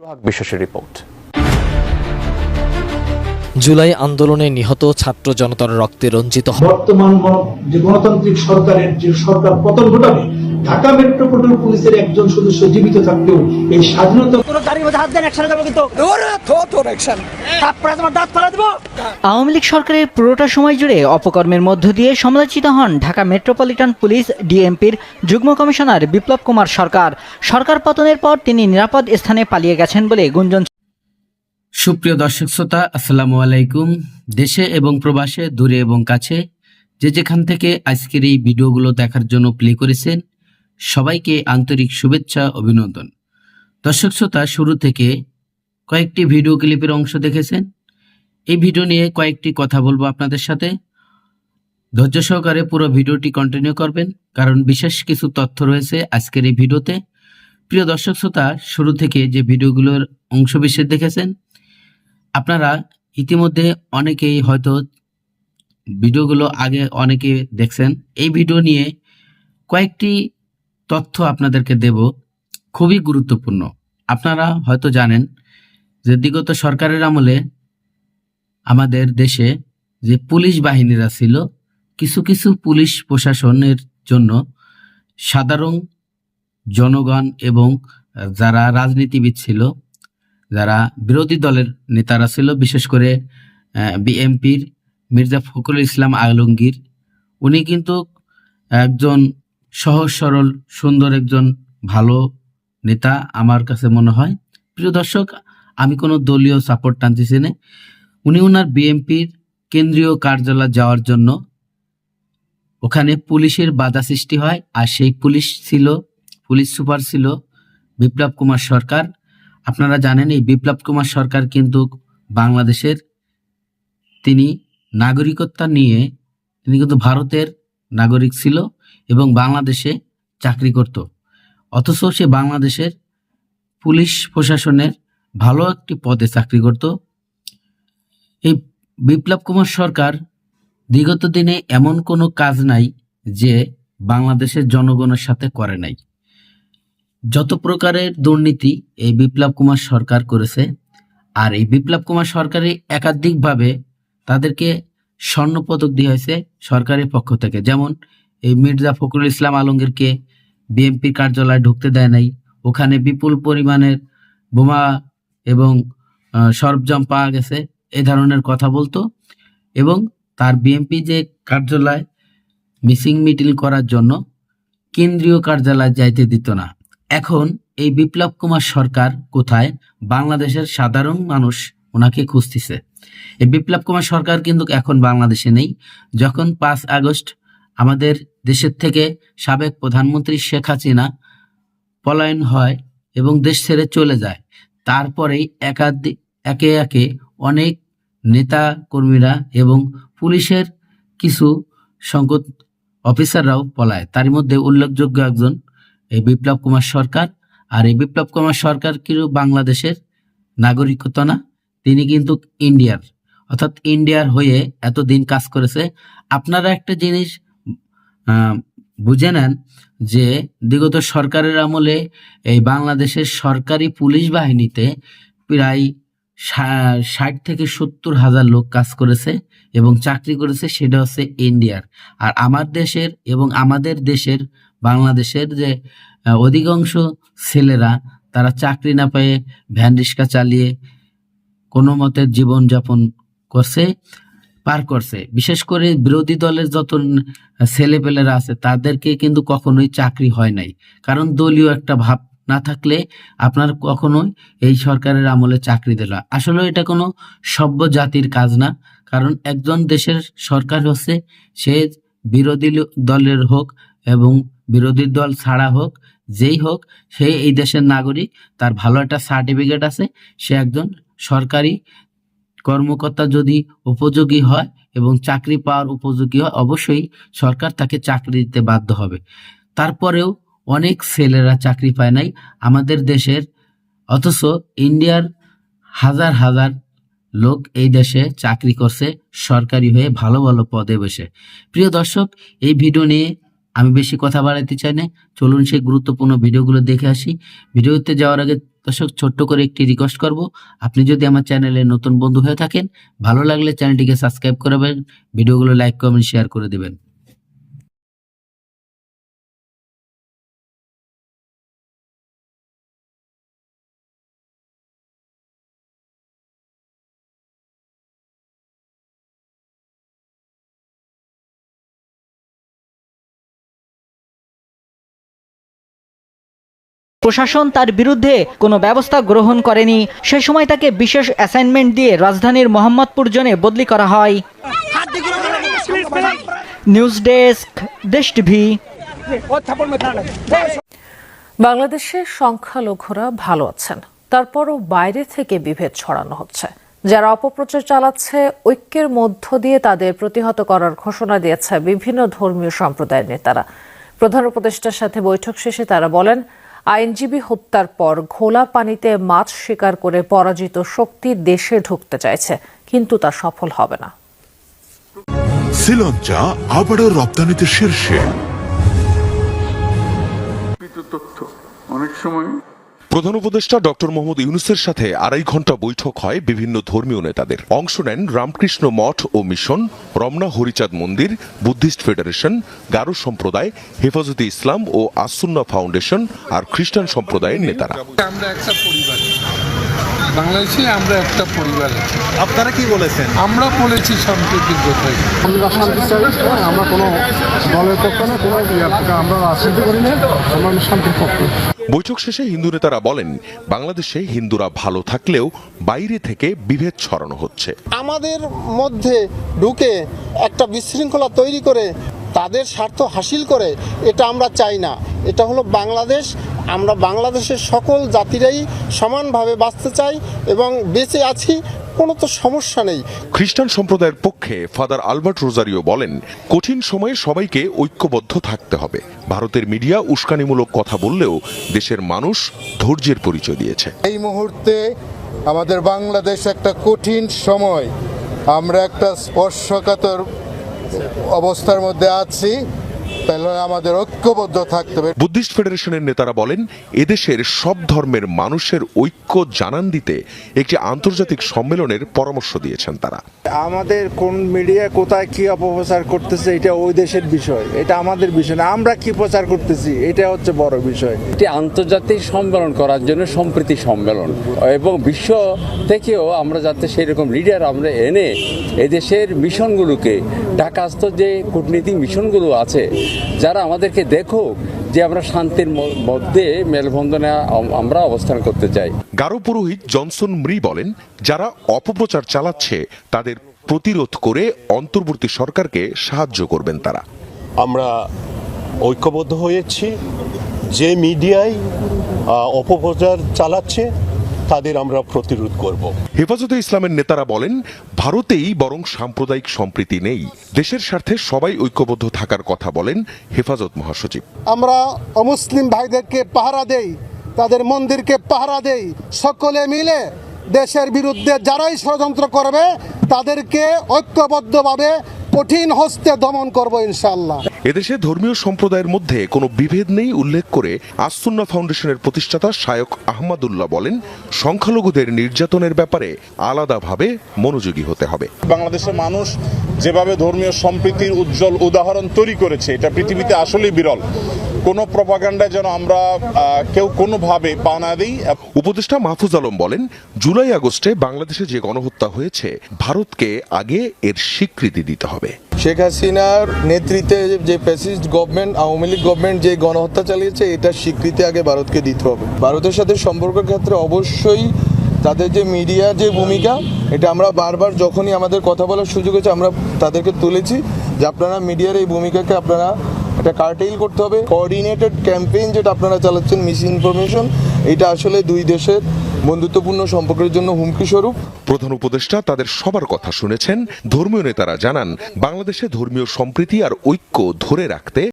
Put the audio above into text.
সোহাগ বিশ্বাসের রিপোর্ট। জুলাই আন্দোলনে নিহত ছাত্র জনতার রক্তে রঞ্জিত বর্তমান যে গণতান্ত্রিক সরকারের যে সরকার পতন ঘটাবে ঢাকা মেট্রোপলিটন পুলিশের একজন সদস্য জীবিত থাকলেও এই স্বাধীনতা আওয়ামী লীগ সরকারের পুরোটা সময় জুড়ে অপকর্মের মধ্য দিয়ে সমালোচিত হন ঢাকা মেট্রোপলিটন পুলিশ ডিএমপির যুগ্ম কমিশনার বিপ্লব কুমার সরকার। সরকার পতনের পর তিনি নিরাপদ স্থানে পালিয়ে গেছেন বলে গুঞ্জন সুপ্রিয় দর্শক শ্রোতা আসসালামু আলাইকুম। দেশে এবং প্রবাসে দূরে এবং কাছে যে যেখান থেকে আজকের এই ভিডিওগুলো দেখার জন্য প্লে করেছেন সবাইকে আন্তরিক শুভেচ্ছা, অভিনন্দন। দর্শক শ্রোতা, শুরু থেকে কয়েকটি ভিডিও ক্লিপের অংশ দেখেছেন। এই ভিডিও নিয়ে কয়েকটি কথা বলব আপনাদের সাথে। ধৈর্য সহকারে পুরো ভিডিওটি কন্টিনিউ করবেন, কারণ বিশেষ কিছু তথ্য রয়েছে আজকের এই ভিডিওতে। প্রিয় দর্শক শ্রোতা, শুরু থেকে যে ভিডিওগুলোর অংশ বিশেষ দেখেছেন, আপনারা ইতিমধ্যে অনেকেই হয়তো ভিডিওগুলো আগে অনেকে দেখছেন। এই ভিডিও নিয়ে কয়েকটি তথ্য আপনাদেরকে দেব খুবই গুরুত্বপূর্ণ। আপনারা হয়তো জানেন যে বিগত সরকারের আমলে আমাদের দেশে যে পুলিশ বাহিনীরা ছিল, কিছু কিছু পুলিশ প্রশাসনের জন্য সাধারণ জনগণ এবং যারা রাজনীতিবিদ ছিল, যারা বিরোধী দলের নেতারা ছিল, বিশেষ করে বিএমপির মির্জা ফখরুল ইসলাম আলমগীর, উনি কিন্তু একজন সহজ, সরল, সুন্দর একজন ভালো নেতা আমার কাছে মনে হয়। প্রিয় দর্শক, আমি কোনো দলীয় সাপোর্ট টানতেছি না। উনি ওনার বিএমপির কেন্দ্রীয় কার্যালয় যাওয়ার জন্য ওখানে পুলিশের বাধা সৃষ্টি হয় আর সেই পুলিশ ছিল, পুলিশ সুপার ছিল বিপ্লব কুমার সরকার। আপনারা জানেন এই বিপ্লব কুমার সরকার কিন্তু বাংলাদেশের তিনি নাগরিকত্ব নিয়ে, তিনি কিন্তু ভারতের নাগরিক ছিল এবং বাংলাদেশে চাকরি করত। অথচ সে বাংলাদেশের পুলিশ প্রশাসনের ভালো একটি পদে চাকরি করত। এই বিপ্লব কুমার সরকার বিগত দিনে এমন কোনো কাজ নাই যে বাংলাদেশের জনগণের সাথে করে নাই। যত প্রকারের দুর্নীতি এই বিপ্লব কুমার সরকার করেছে, আর এই বিপ্লব কুমার সরকারই একাধিকভাবে তাদেরকে স্বর্ণ পদক দেওয়া হয়েছে সরকারের পক্ষ থেকে। যেমন এই মির্জা ফখরুল ইসলাম আলমগীরকে বিএনপির কার্যালয়ে ঢুকতে দেয় নাই। ওখানে বিপুল পরিমাণের বোমা এবং আহ, সরঞ্জাম পাওয়া গেছে। এ ধরনের কথা বলতো। এবং তার বিএনপি যে কার্যালয় মিসিং মিটিং করার জন্য কেন্দ্রীয় কার্যালয় যাইতে দিত না। এখন এই বিপ্লব কুমার সরকার কোথায়? বাংলাদেশের সাধারণ মানুষ ওনাকে খুঁজতেছে। এই বিপ্লব কুমার সরকার কিন্তু এখন বাংলাদেশে নেই। যখন পাঁচ আগস্ট আমাদের দেশের থেকে সাবেক প্রধানমন্ত্রী শেখ হাসিনা পলায়ন হয় এবং দেশ ছেড়ে চলে যায়, তারপরেই একাধিক একে একে অনেক নেতা কর্মীরা এবং পুলিশের কিছু সংকট অফিসাররাও পলায়। তার মধ্যে উল্লেখযোগ্য একজন এই বিপ্লব কুমার সরকার। আর এই বিপ্লব কুমার সরকার কিন্তু বাংলাদেশের নাগরিকত্ব না। তিনি কিন্তু ইন্ডিয়ার অর্থাৎ ইন্ডিয়ার হয়ে এতদিন কাজ করেছে। আপনারা একটা জিনিস বুঝে নেন যে বিগত সরকারের আমলে এই বাংলাদেশের সরকারি পুলিশ বাহিনীতে প্রায় ষাট থেকে সত্তর হাজার লোক কাজ করেছে এবং চাকরি করেছে, সেটা হচ্ছে ইন্ডিয়ার আর আমার দেশের এবং আমাদের দেশের, বাংলাদেশের যে অধিকাংশ ছেলেরা, তারা চাকরি না পেয়ে ভ্যান রিক্সা চালিয়ে কোনো মতে জীবনযাপন করছে, পার করছে। বিশেষ করে বিরোধী দলের যত ছেলেপেলেরা আছে, তাদেরকে কিন্তু কখনোই চাকরি হয় নাই। কারণ দলীয় একটা ভাব না থাকলে আপনার কখনোই এই সরকারের আমলে চাকরি দিল আসলে এটা কোনো সভ্য জাতির কাজ না। কারণ একজন দেশের সরকার হচ্ছে, সে বিরোধী দলের হোক এবং বিরোধী দল ছাড়া হোক, যেই হোক, সে এই দেশের নাগরিক, তার ভালো একটা সার্টিফিকেট আছে, সে একজন সরকারি কর্মকর্তা যদি উপযোগী হয় এবং চাকরি পাওয়ার উপযোগী হয়, অবশ্যই সরকার তাকে চাকরি দিতে বাধ্য হবে। তারপরেও অনেক ছেলেরা চাকরি পায় নাই আমাদের দেশের, অথচ ইন্ডিয়ার হাজার হাজার লোক এই দেশে চাকরি করছে সরকারি হয়ে ভালো ভালো পদে বসে। প্রিয় দর্শক, এই ভিডিও নিয়ে আমি বেশি কথা বাড়াতে চাই না চলুন সেই গুরুত্বপূর্ণ ভিডিওগুলো দেখে আসি। ভিডিওতে যাওয়ার আগে দর্শক, ছোট্ট করে একটি রিকোয়েস্ট করব। আপনি যদি আমার চ্যানেলে নতুন বন্ধু হয়ে থাকেন, ভালো লাগলে চ্যানেলটিকে সাবস্ক্রাইব করবেন ভিডিওগুলো লাইক কমেন্ট শেয়ার করে দেবেন। প্রশাসন তার বিরুদ্ধে কোনো ব্যবস্থা গ্রহণ করেনি। সে সময় তাকে বিশেষ অ্যাসাইনমেন্ট দিয়ে রাজধানীর মোহাম্মদপুর জোনে বদলি করা হয়। নিউজ ডেস্ক দেশ টিভি বাংলাদেশে সংখ্যালঘুরা ভালো আছেন। তারপরও বাইরে থেকে বিভেদ ছড়ানো হচ্ছে। যারা অপপ্রচার চালাচ্ছে, ঐক্যের মধ্য দিয়ে তাদের প্রতিহত করার ঘোষণা দিয়েছে বিভিন্ন ধর্মীয় সম্প্রদায়ের নেতারা। প্রধান উপদেষ্টার সাথে বৈঠক শেষে তারা বলেন আইনজীবী হত্যার পর ঘোলা পানিতে মাছ শিকার করে পরাজিত শক্তি দেশে ঢুকতে চাইছে কিন্তু তা সফল হবে না। শ্রীলঙ্কা আবারও রপ্তানিতে শীর্ষে। তথ্য। অনেক সময় প্রধান উপদেষ্টা ডক্টর মোহাম্মদ ইউনুসের সাথে আড়াই ঘণ্টা বৈঠক হয় বিভিন্ন ধর্মীয় নেতাদের। অংশ নেন রামকৃষ্ণ মঠ ও মিশন রমনা হরিচাঁদ মন্দির বুদ্ধিস্ট ফেডারেশন গারো সম্প্রদায় হেফাজতে ইসলাম ও আসুন্না ফাউন্ডেশন আর খ্রিস্টান সম্প্রদায়ের নেতারা। আমরা একটা পরিবার। বাংলাদেশে আমরা একটা পরিবার। আপনারা কি বলেছেন? আমরা বলেছি সম্প্রীতির কথাই আমরা শান্তি চাই হ্যাঁ, আমরা কোনো দলের পক্ষ না কোনো আমরা রাজনীতি করি না আমরা শান্তির পক্ষে। বৈঠক শেষে হিন্দু নেতারা বলেন, বাংলাদেশে হিন্দুরা ভালো থাকলেও বাইরে থেকে বিভেদ ছড়ানো হচ্ছে। আমাদের মধ্যে ঢুকে একটা বিশৃঙ্খলা তৈরি করে তাদের স্বার্থ হাসিল করে, এটা আমরা চাই না। এটা হলো বাংলাদেশ। আমরা বাংলাদেশের সকল জাতিরাই সমানভাবে বাঁচতে চাই এবং বেঁচে আছি। কোনো তো সমস্যা নেই। খ্রিস্টান সম্প্রদায়ের পক্ষে ফাদার আলবার্ট রোজারিও বলেন কঠিন সময়ে সবাইকে ঐক্যবদ্ধ থাকতে হবে। ভারতের মিডিয়া উস্কানিমূলক কথা বললেও দেশের মানুষ ধৈর্যের পরিচয় দিয়েছে। এই মুহূর্তে আমাদের বাংলাদেশ একটা কঠিন সময়। আমরা একটা স্পর্শকাতর অবস্থার মধ্যে আছি। তাহলে আমাদের ঐক্যবদ্ধ থাকতে হবে। বুদ্ধিস্ট ফেডারেশনের নেতারা বলেন এদেশের সব ধর্মের মানুষের ঐক্য জানান দিতে একটি আন্তর্জাতিক সম্মেলনের পরামর্শ দিয়েছেন তারা। আমাদের কোন মিডিয়া কোথায় কি অপপ্রচার করতেছে এটা ওই দেশের বিষয়। এটা আমাদের বিষয় না আমরা কি প্রচার করতেছি এটা হচ্ছে বড় বিষয়। একটি আন্তর্জাতিক সম্মেলন করার জন্য সম্প্রীতি সম্মেলন এবং বিশ্ব থেকেও আমরা যাতে সেই রকম লিডার আমরা এনে এদেশের মিশনগুলোকে ঢাকাস্থ যে কূটনীতিক মিশনগুলো আছে যারা আমাদেরকে দেখো যে আমরা শান্তির মধ্যে মেলবন্ধনে আমরা অবস্থান করতে চাই। গারো পুরোহিত জনসন মৃ বলেন যারা অপপ্রচার চালাচ্ছে তাদের প্রতিরোধ করে অন্তর্বর্তী সরকারকে সাহায্য করবেন তারা। আমরা ঐক্যবদ্ধ হয়েছি। যে মিডিয়ায় অপপ্রচার চালাচ্ছে তাদের আমরা প্রতিরোধ করব। হেফাজতে ইসলামের নেতারা বলেন ভারতেই বরং সাম্প্রদায়িক সম্প্রীতি নেই। দেশের স্বার্থে সবাই ঐক্যবদ্ধ থাকার কথা বলেন হেফাজত মহাসচিব। আমরা অমুসলিম ভাইদেরকে পাহারা দেই, তাদের মন্দিরকে পাহারা দেই, সকলে মিলে দেশের বিরুদ্ধে যারাই ষড়যন্ত্র করবে, তাদেরকে ঐক্যবদ্ধভাবে কঠিন হস্তে দমন করব ইনশাল্লাহ এদেশে ধর্মীয় সম্প্রদায়ের মধ্যে কোনো বিভেদ নেই উল্লেখ করে আসুন্না ফাউন্ডেশনের প্রতিষ্ঠাতা শায়ক আহমদুল্লাহ বলেন সংখ্যালঘুদের নির্যাতনের ব্যাপারে আলাদাভাবে মনোযোগী হতে হবে। বাংলাদেশের মানুষ যেভাবে ধর্মীয় সম্প্রীতির উজ্জ্বল উদাহরণ তৈরি করেছে এটা পৃথিবীতে আসলেই বিরল। কোনো প্রপাগান্ডায় যেন আমরা কেউ কোনোভাবে পা না দিই। উপদেষ্টা মাহফুজ আলম বলেন জুলাই আগস্টে বাংলাদেশে যে গণহত্যা হয়েছে ভারতকে আগে এর স্বীকৃতি দিতে হবে। শেখ হাসিনার নেতৃত্বে যে fascist government Awami League government যে গণহত্যা চালিয়েছে এটা স্বীকৃতি আগে ভারতকে দিতে হবে। ভারতের সাথে সম্পর্কের ক্ষেত্রে অবশ্যই তাদের যে মিডিয়া যে ভূমিকা এটা আমরা বারবার যখনই আমাদের কথা বলার সুযোগ হয়েছে আমরা তাদেরকে তুলেছি যে আপনারা মিডিয়ার এই ভূমিকাকে আপনারা একটা কার্টেইল করতে হবে। কোঅর্ডিনেটেড ক্যাম্পেইন যেটা আপনারা চালাচ্ছেন মিস ইনফরমেশন এটা আসলে দুই দেশের বন্ধুত্বপূর্ণ সম্পর্কের জন্য হুমকি স্বরূপ। প্রধান উপদেষ্টা তাদের সবার কথা শুনেছেন। ধর্মীয় নেতারা জানান, বাংলাদেশে ধর্মীয় সম্প্রীতি আর ঐক্য ধরে রাখতে